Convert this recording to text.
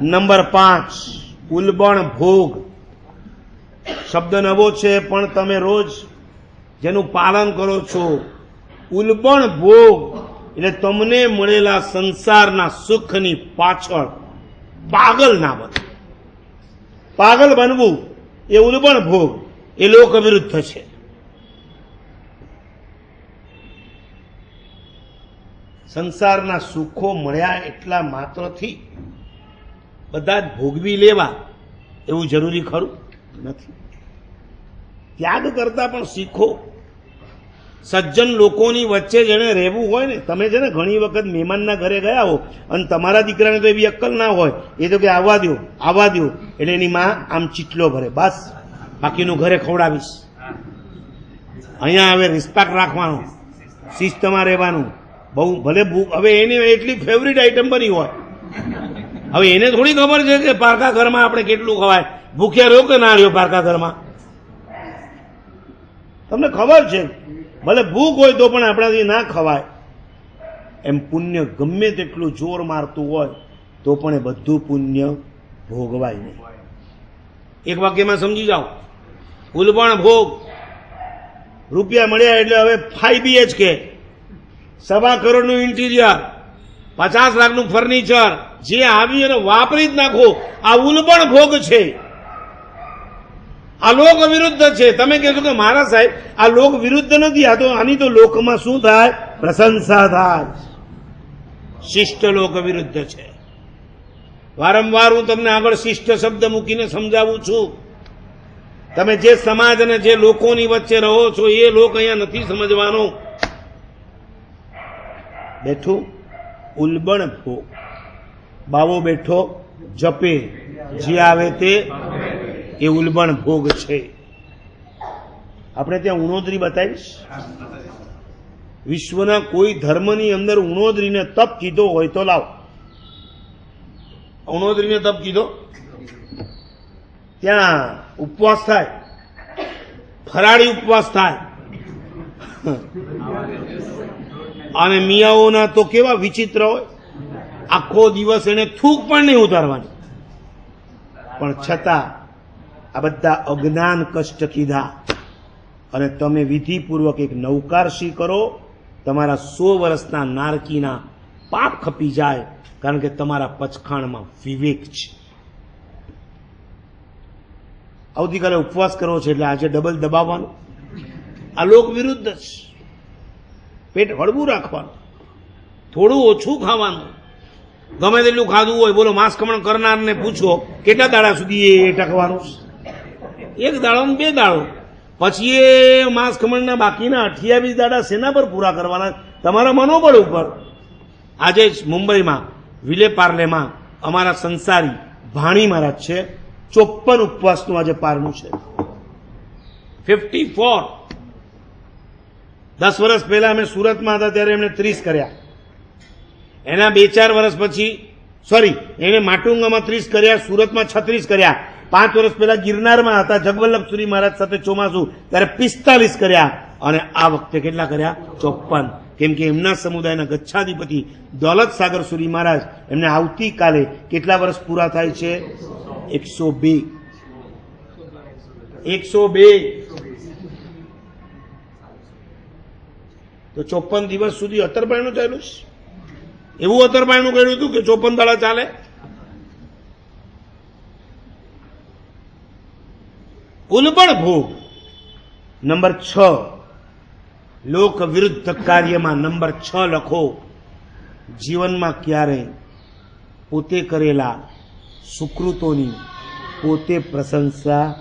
Number પાંચ ઉલબણ ભોગ. શબ્દ નવો છે, પણ તમે રોજ જેનું પાલન કરો છો ઉલબણ ભોગ, એટલે તમને મળેલા સંસારના સુખની પાછળ પાગલ ના બનવું પાગલ બનવું એ ઉલબણ ભોગ, એ લોક વિરુદ્ધ છે. સંસારના સુખો મળ્યા એટલા માત્રથી બધા જ ભોગવી લેવા એવું જરૂરી ખરું? નથી. ત્યાગ કરતા પણ શીખો. સજ્જન લોકોની વચ્ચે જેને રહેવું હોય ને, તમે છે ને ઘણી વખત મહેમાનના ઘરે ગયા હો અને તમારા દીકરાને તો એવી અક્કલ ના હોય, એ તો કે આવવા દો આવવા દો એટલે એની માં આમ ચીટલો ભરે, બસ. બાકીનું ઘરે ખવડાવીશ. અહીંયા હવે રિસ્પેક્ટ રાખવાનો, શિસ્તમાં રહેવાનું. બહુ, ભલે ભૂખ, હવે એની એટલી ફેવરિટ આઈટમ બની હોય. હવે એને થોડી ખબર છે કે પારકા ઘરમાં આપણે કેટલું ખવાય. ભૂખ્યા રહ્યો કે ના રહ્યો પારકા ઘરમાં. તમને ખબર છે, ભલે ભૂખ હોય તો પણ આપણાથી ના ખવાય. એમ પુણ્ય ગમે તેટલું જોર મારતું હોય, તો પણ એ બધું પુણ્ય ભોગવાય નહીં. એક વાક્યમાં સમજી જાઓ. ઉલબણ ભોગ રૂપિયા મળ્યા એટલે હવે ફાઈ બીએચકે સવા કરોડનું ઇન્ટિરિયર પચાસ લાખનું ફર્નિચર જે આવી અને વાપરી જ નાખો. આ ઉલબણ ભોગ છે. આ લોક વિરુદ્ધ છે. તમે કહેશો કે મારા સાહેબ, આ લોક વિરુદ્ધ નથી. આ તો આની તો લોકમાં શું થાય? પ્રશંસા થાય. શિષ્ટ લોક વિરુદ્ધ છે. વારંવાર હું તમને આગળ શિષ્ટ શબ્દ મૂકીને સમજાવું છું. તમે જે સમાજ અને જે લોકોની વચ્ચે રહો છો, એ લોક અહીંયા નથી સમજવાનો. બેઠું. ઉલબણ ભોગ. બાવો બેઠો, જપે, જે આવે તે, એ ઉલબણ ભોગ છે. આપણે ત્યાં ઉણોદરી બતાવીશ. વિશ્વના કોઈ ધર્મની અંદર ઉણોદરીને તપ કીધો હોય તો લાવ. ઉણોદરીને તપ કીધો? ત્યાં ઉપવાસ થાય. ફરાળી ઉપવાસ થાય. અને મિયાઓના તો કેવા વિચિત્ર હોય. આખો દિવસ એને થૂક પણ નહીં ઉતારવાની. પણ છતાં આ બધા અજ્ઞાન કષ્ટ કીધા. અને તમે વિધિપૂર્વક એક નૌકારશી કરો, તમારા સો વર્ષના નારકીના પાપ ખપી જાય, કારણ કે તમારા પચખાણમાં વિવેક છે. આવતીકાલે ઉપવાસ કરવો છે એટલે આજે ડબલ દબાવવાનું. આ લોક વિરુદ્ધ છે. પેટ હળવું રાખવાનું. થોડું ઓછું ખાવાનું. ગમે તેટલું ખાધું હોય, બોલો, માંસ ખમણ કરનારને પૂછો, કેટલા દાડા સુધી એ ટકવાનું? એક દાડો બે દાડો. પછી એ માંસ ખમણના બાકીના અઠ્યાવીસ દાડા સેના પર પૂરા કરવાના? તમારા મનોબળ ઉપર. આજે જ મુંબઈમાં, વિલે પાર્લેમાં અમારા સંસારી ભાણી મહારાજ છે, ચોપ્પન ઉપવાસનું આજે પારનું છે. Fifty four. દસ વર્ષ પહેલા અમે સુરતમાં હતા, ત્યારે એમણે ત્રીસ કર્યા. એના બે ચાર વર્ષ પછી સોરી એણે માટુંગામાં ત્રીસ કર્યા, સુરતમાં છત્રીસ કર્યા. પાંચ વર્ષ પહેલા ગિરનારમાં હતા, જગવલ્લભ સુરી મહારાજ સાથે ચોમાસું, ત્યારે પિસ્તાલીસ કર્યા. અને આ વખતે કેટલા કર્યા? ચોપ્પન. કેમ કે એમના સમુદાયના ગચ્છાધિપતિ દોલત સાગર સુરી મહારાજ એમને આવતીકાલે કેટલા વર્ષ પૂરા થાય છે? એકસો બે. એકસો બે. તો ચોપન દિવસ સુધી અતરબાયણું થયેલું છે? એવું અતરબાયણું કર્યું હતું કે ચોપન દાડા ચાલે? ઉલબણ ભોગ. નંબર છ. લોક વિરુદ્ધ કાર્યમાં નંબર છ લખો. જીવનમાં ક્યારેય પોતે કરેલા સુકૃતોની પોતે પ્રશંસા